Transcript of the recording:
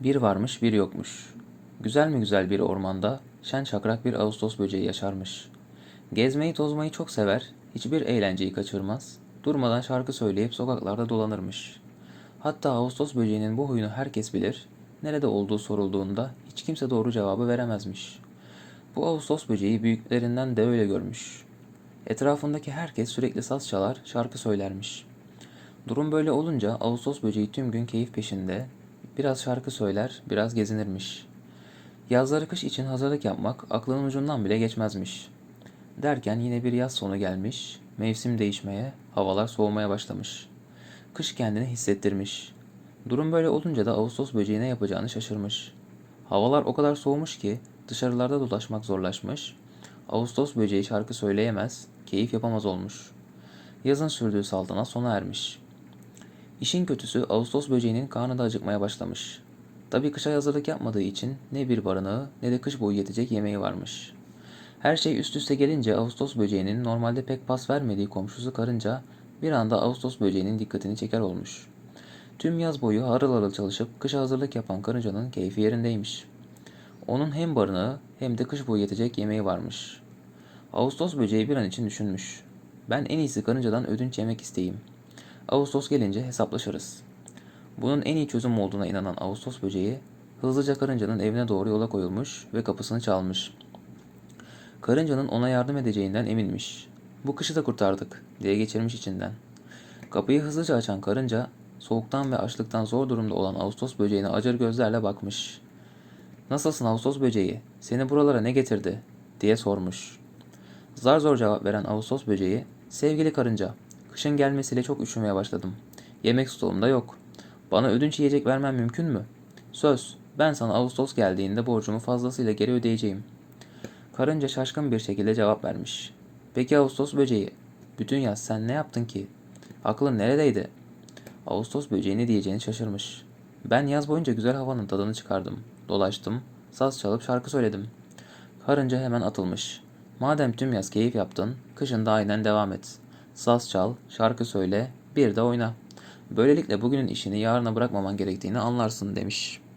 Bir varmış bir yokmuş. Güzel mi güzel bir ormanda şen şakrak bir Ağustos böceği yaşarmış. Gezmeyi tozmayı çok sever, hiçbir eğlenceyi kaçırmaz, durmadan şarkı söyleyip sokaklarda dolanırmış. Hatta Ağustos böceğinin bu huyunu herkes bilir, nerede olduğu sorulduğunda hiç kimse doğru cevabı veremezmiş. Bu Ağustos böceği büyüklerinden de öyle görmüş. Etrafındaki herkes sürekli saz çalar, şarkı söylermiş. Durum böyle olunca Ağustos böceği tüm gün keyif peşinde, biraz şarkı söyler, biraz gezinirmiş. Yazları kış için hazırlık yapmak aklının ucundan bile geçmezmiş. Derken yine bir yaz sonu gelmiş, mevsim değişmeye, havalar soğumaya başlamış. Kış kendini hissettirmiş. Durum böyle olunca da Ağustos böceği ne yapacağını şaşırmış. Havalar o kadar soğumuş ki dışarılarda dolaşmak zorlaşmış. Ağustos böceği şarkı söyleyemez, keyif yapamaz olmuş. Yazın sürdüğü saltanat sona ermiş. İşin kötüsü Ağustos böceğinin karnı da acıkmaya başlamış. Tabii kışa hazırlık yapmadığı için ne bir barınağı ne de kış boyu yetecek yemeği varmış. Her şey üst üste gelince Ağustos böceğinin normalde pek pas vermediği komşusu karınca bir anda Ağustos böceğinin dikkatini çeker olmuş. Tüm yaz boyu harıl harıl çalışıp kışa hazırlık yapan karıncanın keyfi yerindeymiş. Onun hem barınağı hem de kış boyu yetecek yemeği varmış. Ağustos böceği bir an için düşünmüş. Ben en iyisi karıncadan ödünç yemek isteyeyim. Ağustos gelince hesaplaşırız. Bunun en iyi çözüm olduğuna inanan Ağustos böceği hızlıca karıncanın evine doğru yola koyulmuş ve kapısını çalmış. Karıncanın ona yardım edeceğinden eminmiş. Bu kışı da kurtardık diye geçirmiş içinden. Kapıyı hızlıca açan karınca soğuktan ve açlıktan zor durumda olan Ağustos böceğine acır gözlerle bakmış. Nasılsın Ağustos böceği? Seni buralara ne getirdi? diye sormuş. Zar zor cevap veren Ağustos böceği, sevgili karınca, kışın gelmesiyle çok üşümeye başladım. Yemek stolumda yok. Bana ödünç yiyecek vermen mümkün mü? Söz, ben sana Ağustos geldiğinde borcumu fazlasıyla geri ödeyeceğim. Karınca şaşkın bir şekilde cevap vermiş. Peki Ağustos böceği, bütün yaz sen ne yaptın ki? Aklın neredeydi? Ağustos böceği ne diyeceğini şaşırmış. Ben yaz boyunca güzel havanın tadını çıkardım. Dolaştım, saz çalıp şarkı söyledim. Karınca hemen atılmış. Madem tüm yaz keyif yaptın, kışın da aynen devam et. Saz çal, şarkı söyle, bir de oyna. Böylelikle bugünün işini yarına bırakmaman gerektiğini anlarsın demiş.''